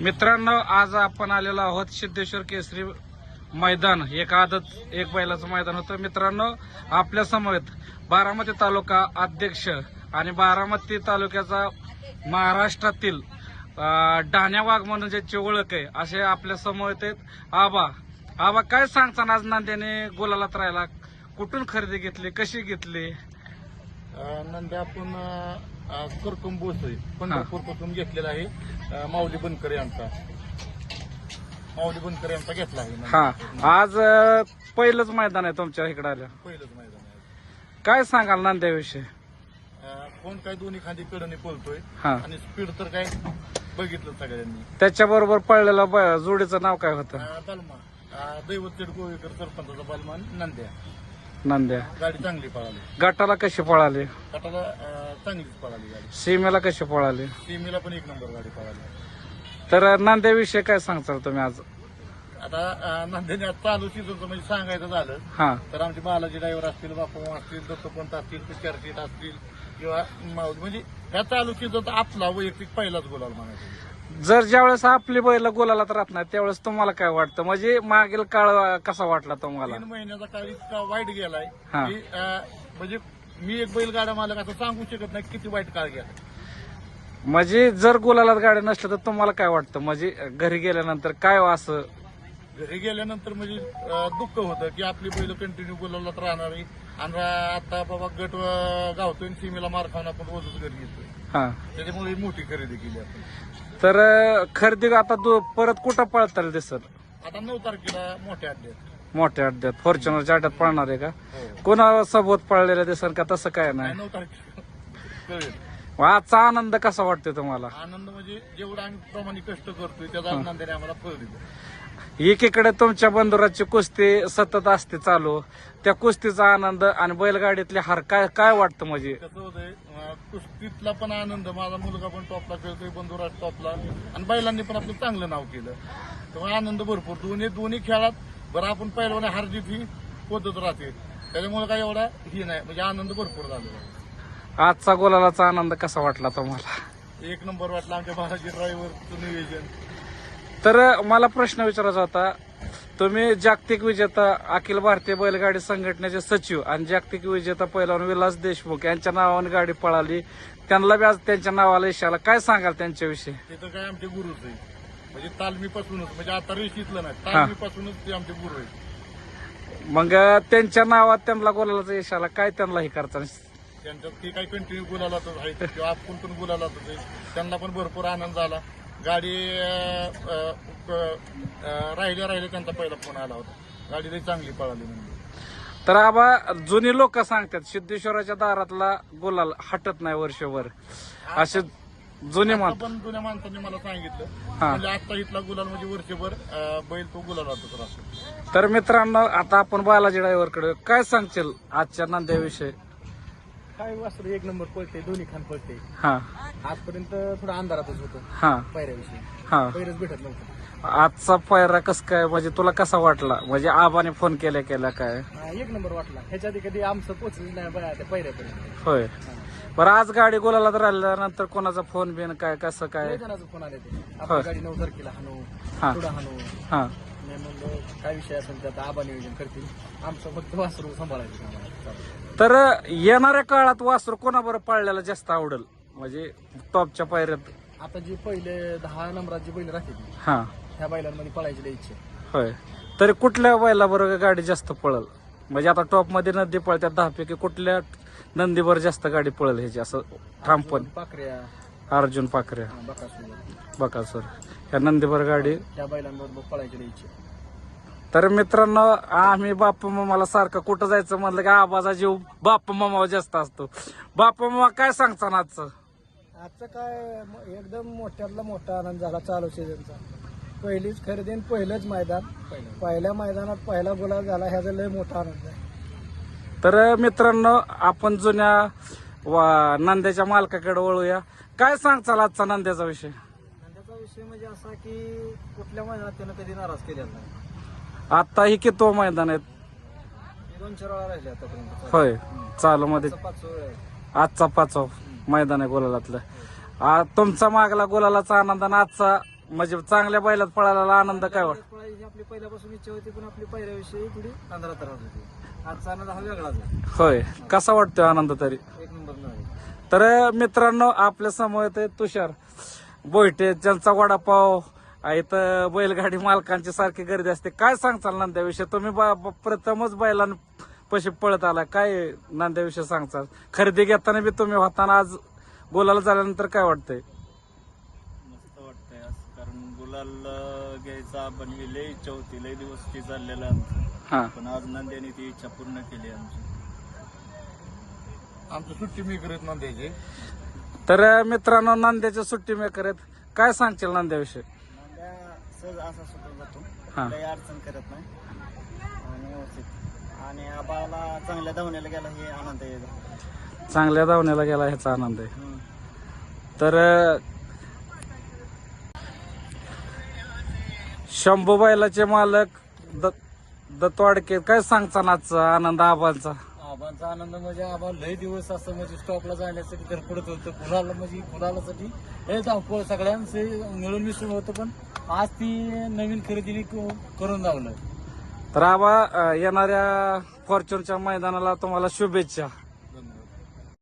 मित्रांनो आज आपण आलेलो आहोत सिद्धेश्वर केसरी मैदान. एक आदत एक बैलाचं मैदान होतं. मित्रांनो आपल्या समवेत बारामती तालुका अध्यक्ष आणि बारामती तालुक्याचा महाराष्ट्रातील डाण्या वाघ म्हणून ज्याची ओळख आहे असे आपल्या समवेत आहेत. आबा आबा काय सांगता आज नांद्याने गुलालात राहिला? कुठून खरेदी घेतली? कशी घेतली? नंतर आपण करकम बोसळे पंढरपूरपासून घेतलेला आहे. माऊली बनकर यांचा. माऊली बनकर यांचा घेतला आहे. हा आज अं, पहिलंच मैदान आहे तुमच्या इकडे आलं. पहिलंच मैदान आहे. काय सांगाल नांद्याविषयी? अं, कोण काय दोन्ही खांदी कडने पळतोय. हा. आणि स्पीड तर काय बघितलं सगळ्यांनी. त्याच्याबरोबर पडलेलं ब- जोडीचं नाव काय होतं? अं, बालमा. अं, दैवत चेड गोवेकर सरपंचाचा बालमान नंद्या. नांद्या. गाडी चांगली पळाली. गटाला कशी पळाली? गटाला अं, चांगलीच पळाली गाडी. सीमेला कशी पळाली? सीमीला पण एक नंबर गाडी पळाली. तर नांद्याविषयी काय सांगताल तुम्ही आज? आता अं, नंद्याने आता चालू सीझनचं म्हणजे सांगायचं झालं. हा. तर आमचे बालाजी ड्रायव्हर असतील बापू असतील दत्तपंत असतील शेठ असतील किंवा म्हणजे ह्या सीझन आपला वैयक्तिक पहिलाच म्हणायचं. जर ज्यावेळेस आपली बैल गोलालात राहत नाही त्यावेळेस तुम्हाला काय वाटतं? म्हणजे मागील काळ कसा वाटला तुम्हाला? तीन महिन्याचा काळ इतका वाईट गेलाय हा. की अं, म्हणजे मी एक बैलगाडा मालक असं सांगू शकत नाही किती वाईट काळ गेला. म्हणजे जर गुलालात गाडी नसल्या तर तुम्हाला काय वाटतं? म्हणजे घरी गेल्यानंतर काय असं घरी गेल्यानंतर म्हणजे दुःख होतं की आपली बैल कंटिन्यू बोलावलाच राहणार आणि आता बाबा गट गावतोय सीमेला मार खाऊन आपण रोजच घरी येतोय. हा. त्याच्यामुळे मोठी खरेदी केली आपण. तर खरेदी आता परत कुठं पळताल दिसत? आता नऊ तारखेला मोठ्या अड्ड्यात. मोठ्या अड्ड्यात. फॉर्च्युनरच्या अड्ड्यात पळणार आहे का? हो. कोणा सोबत पळलेलं दिसन का? तसं काय नाही, आजचा आनंद कसा वाटतोय तुम्हाला? आनंद म्हणजे जेवढा आम्ही प्रमाणे कष्ट करतोय त्याचा आनंदाने आम्हाला फळ दिलं. एकीकडे तुमच्या बंधुराची कुस्ती सतत असते चालू. त्या कुस्तीचा आनंद आणि बैलगाडीतले हार काय काय वाटतं म्हणजे? कसं होतंय अं, कुस्तीतला पण आनंद. माझा मुलगा पण टॉपला खेळतोय बंधुराज टॉपला आणि बैलांनी पण आपलं चांगलं नाव केलं. तेव्हा आनंद भरपूर. दोन्ही दोन्ही खेळात बरं आपण पहिलवाने हार जीत ही होतच राहते. त्याच्यामुळे काय एवढा ही नाही. म्हणजे आनंद भरपूर झालेला आजचा गोलालाचा आनंद कसा वाटला तुम्हाला? एक नंबर वाटला आमच्या बालाजी ड्रायव्हरचं नियोजन. तर मला प्रश्न विचारायचा होता. तुम्ही जागतिक विजेता अखिल भारतीय बैलगाडी संघटनेचे सचिव आणि जागतिक विजेता पैलवान विलास देशमुख यांच्या नावाने गाडी पळाली. त्यांना बी आज त्यांच्या नावाला यशाला काय सांगाल त्यांच्याविषयी? ते तर काय आमचे गुरुच आहे म्हणजे तालमीपासूनच म्हणजे आता रेशीतलं नाही. तालमीपासूनच ते आमचे गुरु आहेत. मग त्यांच्या नावात त्यांना गोलालाचं यशाला काय त्यांना हे करता त्यांच्यात ते काही कंटिन्यू गुलालातच किंवा आपण पण गुलालातच आहे त्यांना पण भरपूर आनंद झाला. गाडी राहिल्या राहिल्या त्यांचा पहिला फोन आला होता. गाडी लई चांगली पळाली म्हणजे तर आबा जुनी लोक सांगतात सिद्धेश्वराच्या दारातला गुलाल हटत नाही वर्षभर. असे जुने आता पण जुन्या माणसांनी मला सांगितलं. हा. म्हणजे आता इथला गुलाल म्हणजे वर्षभर अं, बैल तो गुलालातच राहतो तर मित्रांनो आता आपण बालाजी ड्रायव्हरकडे काय सांगशील आजच्या नांद्याविषयी? काय वासरू एक नंबर पळते दोन्ही खान पळते हा. आजपर्यंत थोडं अंधारातच होतं हा. पायऱ्याविषयी. हा. पैरच भेटत नव्हतं आजचा पायरा कस काय म्हणजे तुला कसा वाटला? म्हणजे आबाने फोन केल्या केल्या काय? हा, एक नंबर वाटला. ह्याच्या आधी कधी आमचं पोचलं नाही बघा त्या होय. बरं आज गाडी गोलाला राहिल्यानंतर कोणाचा फोन बिन काय कसं काय? जणांचा फोन आले ते. गाडी नऊ तारखेला हाणू हा. पुढं हाणू. हा. मी म्हणलं काय विषय असेल त्यात? आबा नियोजन करतील. आमचं फक्त वासरू सांभाळायचं आम्हाला तर येणाऱ्या काळात वासरू कोणाबरोबर पाळल्याला जास्त आवडेल? म्हणजे टॉपच्या पायऱ्यात. आता जी पहिले दहा नंबरात जी बैल राहते हा. ह्या बैलांमध्ये पळायची इच्छा आहे. होय. तरी कुठल्या बैलाबरोबर गाडी जास्त पळल? म्हणजे आता टॉपमध्ये नंदी पळतात दहा पैकी कुठल्या नंदीवर जास्त गाडी पळल ह्याची? असं ठामपण पाकऱ्या अर्जुन पाखरे. बकासूर बकासूर ह्या नंदीवर गाडी. त्या बैलांबरोबर पळायची. तर मित्रांनो आम्ही बाप्पा मामाला सारखं कुठं जायचं म्हणलं की आबाचा जीव बाप्पा मामावर जास्त असतो. बाप्पा मामा काय सांगता ना आजचं? आजचं काय म- एकदम मोठ्यातला मोठा आनंद झाला चालू सीझनचा पहिलीच खरेदी आणि पहिलंच मैदान. पहिल्या मैदानात पहिला गुलाब झाला ह्याचा लय मोठा आनंद आहे. तर मित्रांनो आपण जुन्या वा नांद्याच्या मालकाकडे वळूया. काय सांगचाल आजचा नांद्याचा विषय. त्याचा विषय म्हणजे असा की कुठल्या मैदानात त्यानं कधी नाराज केलेला नाही. आता ही किती मैदान आहेत? दोन चार वेळा राहिले आतापर्यंत. होय चालू मध्ये. पाच वेळ आहे. आजचा पाचवा मैदान आहे गोलालातलं. आ, तुमचा मागला गोलालाचा आनंद आणि आजचा म्हणजे चांगल्या बैलात पळायला आनंद काय वाट पळायची आपली पहिल्यापासून इच्छा होती पण आपली पहिल्याविषयी थोडी अंधारात राहत होती. आजचा आनंद हा वेगळाच आहे. होय कसा वाटतोय आनंद तरी? एक नंबर नाही तर मित्रांनो आपल्यासमोर येते तुषार. बोयटे ज्यांचा वडापाव इथं बैलगाडी मालकांची सारखी गर्दी असते. काय सांगचाल नांद्याविषयी? तुम्ही प्रथमच बैलां पशी पळत आला काय नांद्याविषयी सांगचाल खरेदी घेताना बी तुम्ही होताना आज बोलायला झाल्यानंतर काय वाटतंय? मस्त वाटतंय कारण गुलाल घ्यायचा लय इच्छा होती. लय दिवस ती चाललेला पण आज नंद्याने ती इच्छा पूर्ण केली आमची. आमची सुट्टी मी करीत नंद्याची. तर मित्रांनो नांद्याच्या सुट्टी मेकर आहेत. काय सांगशील नांद्याविषयी? नांद्या सहज असा सुटून जातो. हा. काही अडचण करत नाही. आणि व्यवस्थित. आणि आबाला चांगल्या धावण्याला गेला हे आनंद आहे. चांगल्या धावण्याला गेला ह्याचा आनंद आहे. हम्म. तर शंभू बैलाचे मालक द- दत्तवाडके काय सांगचा आजचा आनंद आबांचा? आबांचा आनंद म्हणजे आबा लय दिवस असं म्हणजे स्टॉपला जाण्यासाठी धडपडत होतं फुलाला म्हणजे फुलालासाठी हे धावपळ सगळ्यांचे मिळून मिसळून होतं पण आज ती नवीन खरेदीने करून लावलं तर आबा येणाऱ्या फॉर्च्युनच्या मैदानाला तुम्हाला शुभेच्छा.